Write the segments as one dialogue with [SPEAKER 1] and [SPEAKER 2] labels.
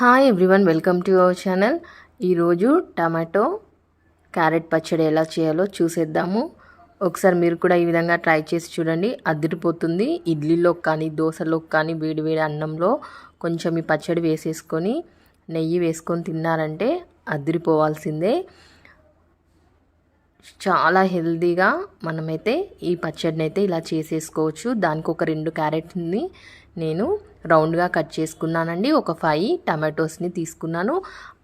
[SPEAKER 1] Hi everyone welcome to our channel ఈరోజు tomato carrot పచ్చడి ఎలా చేయాలో చూసేద్దాము. ఒకసారి మీరు కూడా ఈ విధంగా ట్రై చేసి చూడండి. అదిరిపోతుంది. ఇడ్లీలో కానీ దోశలో కానీ వేడి వేడి అన్నంలో కొంచెం ఈ పచ్చడి వేసేసుకొని నెయ్యి వేసుకొని తిన్నారంటే అదిరిపోవాల్సిందే. చాలా హెల్తీగా మనమైతే ఈ పచ్చడిని అయితే ఇలా చేసేసుకోవచ్చు. దానికి ఒక రెండు క్యారెట్ని నేను రౌండ్గా కట్ చేసుకున్నానండి. ఒక ఫైవ్ టమాటోస్ని తీసుకున్నాను.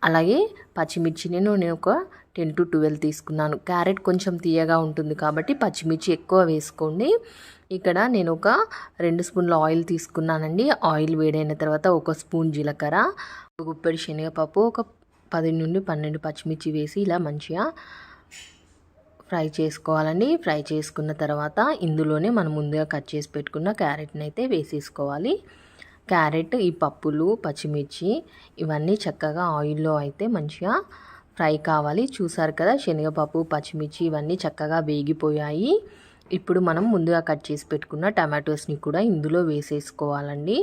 [SPEAKER 1] అలాగే పచ్చిమిర్చిని నేను ఒక టెన్ టు ట్వెల్వ్ తీసుకున్నాను. క్యారెట్ కొంచెం తీయగా ఉంటుంది కాబట్టి పచ్చిమిర్చి ఎక్కువ వేసుకోండి. ఇక్కడ నేను ఒక రెండు స్పూన్ల ఆయిల్ తీసుకున్నానండి. ఆయిల్ వేడైన తర్వాత ఒక స్పూన్ జీలకర్ర ఒక గుప్పెడి శనగపప్పు ఒక పది నుండి పన్నెండు పచ్చిమిర్చి వేసి ఇలా మంచిగా ఫ్రై చేసుకోవాలండి. ఫ్రై చేసుకున్న తర్వాత ఇందులోనే మనం ముందుగా కట్ చేసి పెట్టుకున్న క్యారెట్ని అయితే వేసేసుకోవాలి. క్యారెట్ ఈ పప్పులు పచ్చిమిర్చి ఇవన్నీ చక్కగా ఆయిల్లో అయితే మంచిగా ఫ్రై కావాలి. చూసారు కదా శనగపప్పు పచ్చిమిర్చి ఇవన్నీ చక్కగా వేగిపోయాయి. ఇప్పుడు మనం ముందుగా కట్ చేసి పెట్టుకున్న టమాటోస్ని కూడా ఇందులో వేసేసుకోవాలండి.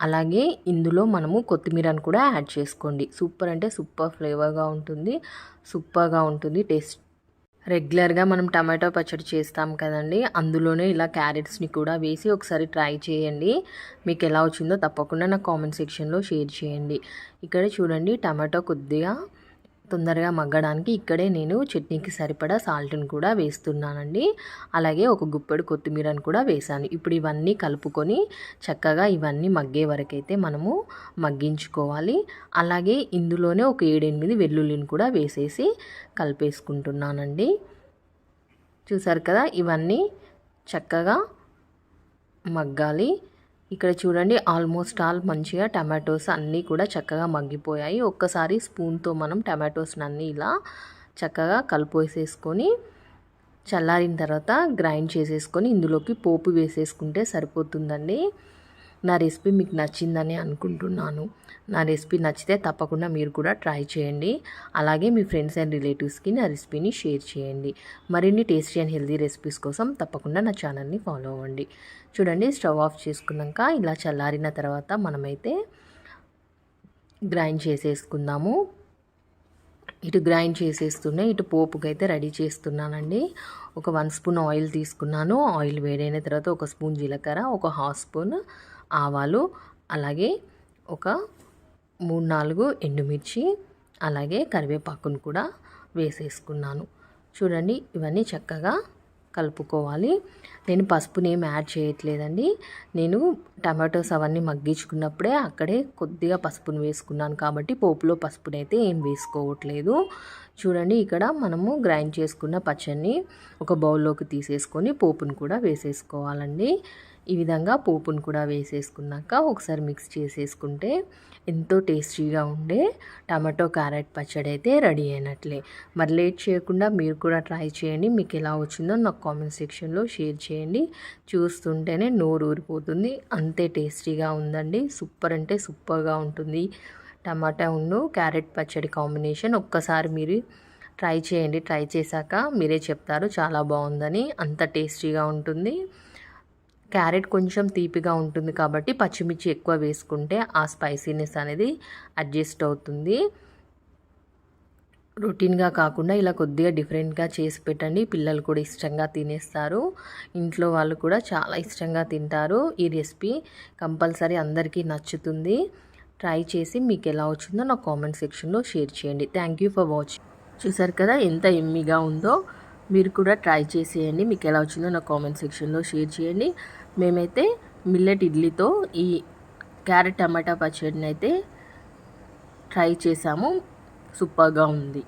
[SPEAKER 1] అలాగే ఇందులో మనము కొత్తిమీరని కూడా యాడ్ చేసుకోండి. సూపర్ అంటే సూపర్ ఫ్లేవర్గా ఉంటుంది. సూపర్గా ఉంటుంది. టేస్ట్ రెగ్యులర్గా మనం టమాటో పచ్చడి చేస్తాం కదండి. అందులోనే ఇలా క్యారెట్స్ని కూడా వేసి ఒకసారి ట్రై చేయండి. మీకు ఎలా వచ్చిందో తప్పకుండా నా కామెంట్ సెక్షన్లో షేర్ చేయండి. ఇక్కడ చూడండి టమాటో కొద్దిగా తొందరగా మగ్గడానికి ఇక్కడే నేను చట్నీకి సరిపడా సాల్ట్ని కూడా వేస్తున్నానండి. అలాగే ఒక గుప్పెడు కొత్తిమీరని కూడా వేసాను ఇప్పుడు ఇవన్నీ కలుపుకొని చక్కగా ఇవన్నీ మగ్గే వరకైతే మనము మగ్గించుకోవాలి. అలాగే ఇందులోనే ఒక ఏడెనిమిది వెల్లుల్లిని కూడా వేసేసి కలిపేసుకుంటున్నానండి. చూసారు కదా? ఇవన్నీ చక్కగా మగ్గాలి. ఇక్కడ చూడండి ఆల్మోస్ట్ ఆల్ మంచిగా టమాటోస్ అన్నీ కూడా చక్కగా మగ్గిపోయాయి. ఒక్కసారి స్పూన్తో మనం టమాటోస్ని అన్నీ ఇలా చక్కగా కలిపేసేసుకొని చల్లారిన తర్వాత గ్రైండ్ చేసేసుకొని ఇందులోకి పోపు వేసేసుకుంటే సరిపోతుందండి. నా రెసిపీ మీకు నచ్చిందని అనుకుంటున్నాను. నా రెసిపీ నచ్చితే తప్పకుండా మీరు కూడా ట్రై చేయండి. అలాగే మీ ఫ్రెండ్స్ అండ్ రిలేటివ్స్కి నా రెసిపీని షేర్ చేయండి. మరిన్ని టేస్టీ అండ్ హెల్దీ రెసిపీస్ కోసం తప్పకుండా నా ఛానల్ని ఫాలో అవ్వండి. చూడండి స్టవ్ ఆఫ్ చేసుకున్నాక ఇలా చల్లారిన తర్వాత మనమైతే గ్రైండ్ చేసేసుకుందాము. ఇటు గ్రైండ్ చేసేస్తున్నా ఇటు పోపుకి అయితే రెడీ చేస్తున్నానండి. ఒక వన్ స్పూన్ ఆయిల్ తీసుకున్నాను. ఆయిల్ వేడైన తర్వాత ఒక స్పూన్ జీలకర్ర ఒక హాఫ్ స్పూన్ ఆవాలు అలాగే ఒక మూడు నాలుగు ఎండుమిర్చి అలాగే కరివేపాకును కూడా వేసేసుకున్నాను. చూడండి ఇవన్నీ చక్కగా కలుపుకోవాలి. నేను పసుపుని ఏం యాడ్ చేయట్లేదండి. నేను టమాటోస్ అవన్నీ మగ్గించుకున్నప్పుడే అక్కడే కొద్దిగా పసుపుని వేసుకున్నాను కాబట్టి పోపులో పసుపుని అయితే ఏం వేసుకోవట్లేదు. చూడండి ఇక్కడ మనము గ్రైండ్ చేసుకున్న పచ్చడిని ఒక బౌల్లోకి తీసేసుకొని పోపును కూడా వేసేసుకోవాలండి. ఈ విధంగా పోపును కూడా వేసేసుకున్నాక ఒకసారి మిక్స్ చేసేసుకుంటే ఎంతో టేస్టీగా ఉండే టమాటో క్యారెట్ పచ్చడి అయితే రెడీ అయినట్లే. మరి లేట్ చేయకుండా మీరు కూడా ట్రై చేయండి. మీకు ఎలా వచ్చిందో నాకు కామెంట్ సెక్షన్లో షేర్ చేయండి. చూస్తుంటేనే నోరు ఊరిపోతుంది. అంతే టేస్టీగా ఉందండి. సూపర్ అంటే సూపర్గా ఉంటుంది. టమాటా ఉన్ను క్యారెట్ పచ్చడి కాంబినేషన్ ఒక్కసారి మీరు ట్రై చేయండి. ట్రై చేశాక మీరే చెప్తారు. చాలా బాగుందని. అంత టేస్టీగా ఉంటుంది. క్యారెట్ కొంచెం తీపిగా ఉంటుంది కాబట్టి పచ్చిమిర్చి ఎక్కువ వేసుకుంటే ఆ స్పైసీనెస్ అనేది అడ్జస్ట్ అవుతుంది. రొటీన్గా కాకుండా ఇలా కొద్దిగా డిఫరెంట్గా చేసి పెట్టండి. పిల్లలు కూడా ఇష్టంగా తినేస్తారు. ఇంట్లో వాళ్ళు కూడా చాలా ఇష్టంగా తింటారు. ఈ రెసిపీ కంపల్సరీ అందరికీ నచ్చుతుంది. ట్రై చేసి మీకు ఎలా వచ్చిందో నా కామెంట్ సెక్షన్లో షేర్ చేయండి. థ్యాంక్ యూ ఫర్ వాచింగ్ చూసారు కదా ఎంత ఎమ్మిగా ఉందో? మీరు కూడా ట్రై చేసేయండి. మీకు ఎలా వచ్చిందో నా కామెంట్ సెక్షన్లో షేర్ చేయండి. మేమైతే మిల్లెట్ ఇడ్లీతో ఈ క్యారెట్ టమాటా పచ్చడిని అయితే ట్రై చేసాము. సూపర్గా ఉంది.